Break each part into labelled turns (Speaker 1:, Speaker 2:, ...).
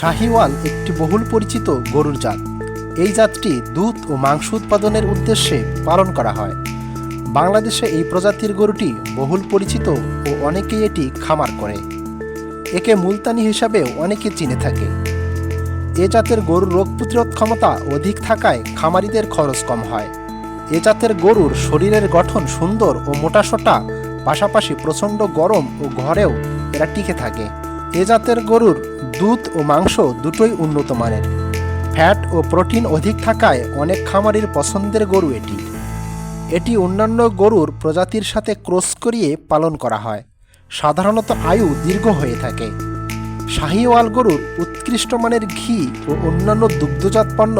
Speaker 1: শাহিওয়াল একটি বহুল পরিচিত গরুর জাত। এই জাতটি দুধ ও মাংস উৎপাদনের উদ্দেশ্যে পালন করা হয়। বাংলাদেশে এই প্রজাতির গরুটি বহুল পরিচিত ও অনেকেই এটি খামার করে। একে মুলতানি হিসাবেও অনেকে চিনে থাকে। এ জাতের গরুর রোগ প্রতিরোধ ক্ষমতা অধিক থাকায় খামারিদের খরচ কম হয়। এ জাতের গরুর শরীরের গঠন সুন্দর ও মোটাসোটা পাশাপাশি প্রচণ্ড গরম ও ঘরেও এরা টিকে থাকে। এ জাতের গরুর দুধ ও মাংস দুটোই উন্নত মানের। ফ্যাট ও প্রোটিন অধিক থাকায় অনেক খামারির পছন্দের গরু এটি। এটি অন্যান্য গরুর প্রজাতির সাথে ক্রস করিয়ে পালন করা হয়। সাধারণত আয়ু দীর্ঘ হয়ে থাকে। শাহিওয়াল গরুর উৎকৃষ্ট মানের ঘি ও অন্যান্য দুগ্ধজাত পণ্য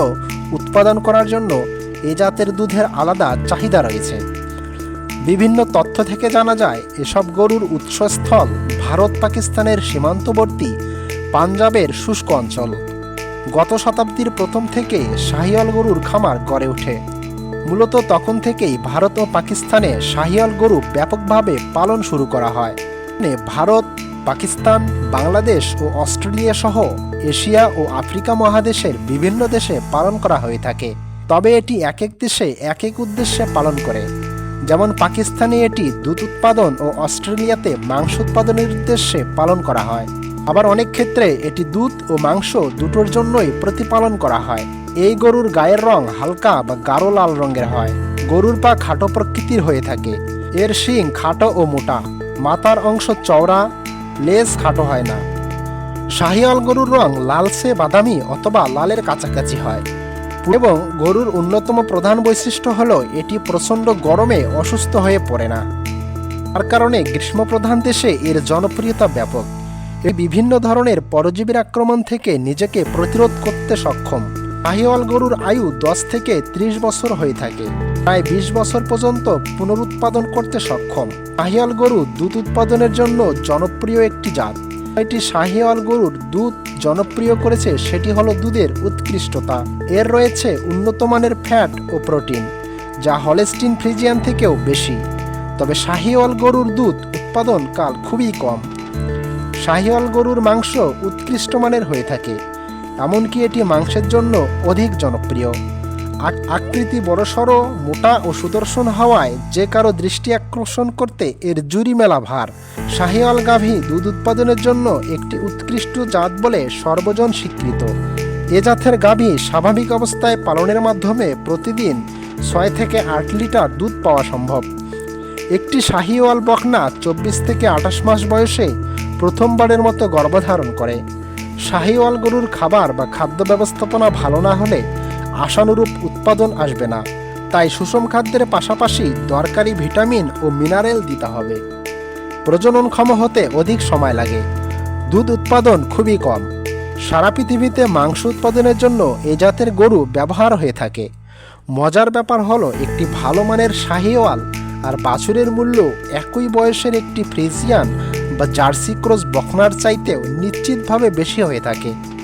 Speaker 1: উৎপাদন করার জন্য এ জাতের দুধের আলাদা চাহিদা রয়েছে। বিভিন্ন তথ্য থেকে জানা যায়, এসব গরুর উৎসস্থল ভারত পাকিস্তানের সীমান্তবর্তী পাঞ্জাবের শুষ্ক অঞ্চল। গত শতাব্দীর প্রথম থেকে শাহিয়াল গরুর খামার গড়ে ওঠে। মূলত তখন থেকেই ভারত ও পাকিস্তানে শাহিয়াল গরু ব্যাপকভাবে পালন শুরু করা হয়। ভারত, পাকিস্তান, বাংলাদেশ ও অস্ট্রেলিয়া সহ এশিয়া ও আফ্রিকা মহাদেশের বিভিন্ন দেশে পালন করা হয়ে থাকে। তবে এটি এক এক দেশে এক এক উদ্দেশ্যে পালন করে। যেমন পাকিস্তানে এটি দুধ উৎপাদন ও অস্ট্রেলিয়াতে মাংস উৎপাদনের উদ্দেশ্যে পালন করা হয়। আবার অনেক ক্ষেত্রে এটি দুধ ও মাংস দুটোর জন্যই প্রতিপালন করা হয়। এই গরুর গায়ের রং হালকা বা গাঢ় লাল রঙের হয়। গরুর পা খাটো প্রকৃতির হয়ে থাকে। এর শিং খাটো ও মোটা। মাথার অংশ চওড়া, লেজ খাটো হয় না। শাহিয়াল গরুর রং লালচে বাদামি অথবা লালের কাছাকাছি হয়। এবং গরুর অন্যতম প্রধান বৈশিষ্ট্য হল এটি প্রচণ্ড গরমে অসুস্থ হয়ে পড়ে না। তার কারণে গ্রীষ্মপ্রধান দেশে এর জনপ্রিয়তা ব্যাপক। এ বিভিন্ন ধরনের পরজীবীর আক্রমণ থেকে নিজেকে প্রতিরোধ করতে সক্ষম। আহিওয়াল গরুর আয়ু দশ থেকে ত্রিশ বছর হয়ে থাকে। প্রায় বিশ বছর পর্যন্ত পুনরুৎপাদন করতে সক্ষম। আহিওয়াল গরু দুধ উৎপাদনের জন্য জনপ্রিয় একটি জাত। এটি শাহিওয়াল গরুর দুধ জনপ্রিয় করেছে, সেটি হলো দুধের উৎকৃষ্টতা এর রয়েছে উন্নত মানের ফ্যাট ও প্রোটিন, যা হলেস্টিন ফ্রিজিয়ান থেকেও বেশি। তবে শাহিওয়াল গরুর দুধ উৎপাদন কাল খুবই কম। শাহিওয়াল গরুর মাংস উৎকৃষ্ট মানের হয়ে থাকে, এমনকি এটি মাংসের জন্য অধিক জনপ্রিয়। আক- আকৃতি বড়সড়, মোটা ও সুদর্শন হওয়ায় যে কারও দৃষ্টি আকর্ষণ করতে এর জুরি মেলা ভার। শাহিওয়াল গাভী দুধ উৎপাদনের জন্য একটি উৎকৃষ্ট জাত বলে সর্বজন স্বীকৃত। এ জাতের গাভী স্বাভাবিক অবস্থায় পালনের মাধ্যমে প্রতিদিন ছয় থেকে আট লিটার দুধ পাওয়া সম্ভব। একটি শাহিওয়াল বকনা চব্বিশ থেকে আঠাশ মাস বয়সে প্রথমবারের মতো গর্ভধারণ করে। শাহিওয়াল গরুর খাবার বা খাদ্য ব্যবস্থাপনা ভালো না হলে আশানুরূপ উৎপাদন আসবে না। তাই সুষম খাদ্যের পাশাপাশি দরকারি ভিটামিন ও মিনারেল দিতে হবে। প্রজননক্ষম হতে অধিক সময় লাগে। দুধ উৎপাদন খুবই কম। সারা পৃথিবীতে মাংস উৎপাদনের জন্য এ জাতের গরু ব্যবহার হয়ে থাকে। মজার ব্যাপার হলো একটি ভালো মানের শাহিওয়াল আর বাছুরের মূল্য একই বয়সের একটি ফ্রিজিয়ান বা জার্সি ক্রস বখনার চাইতেও নিশ্চিতভাবে বেশি হয়ে থাকে।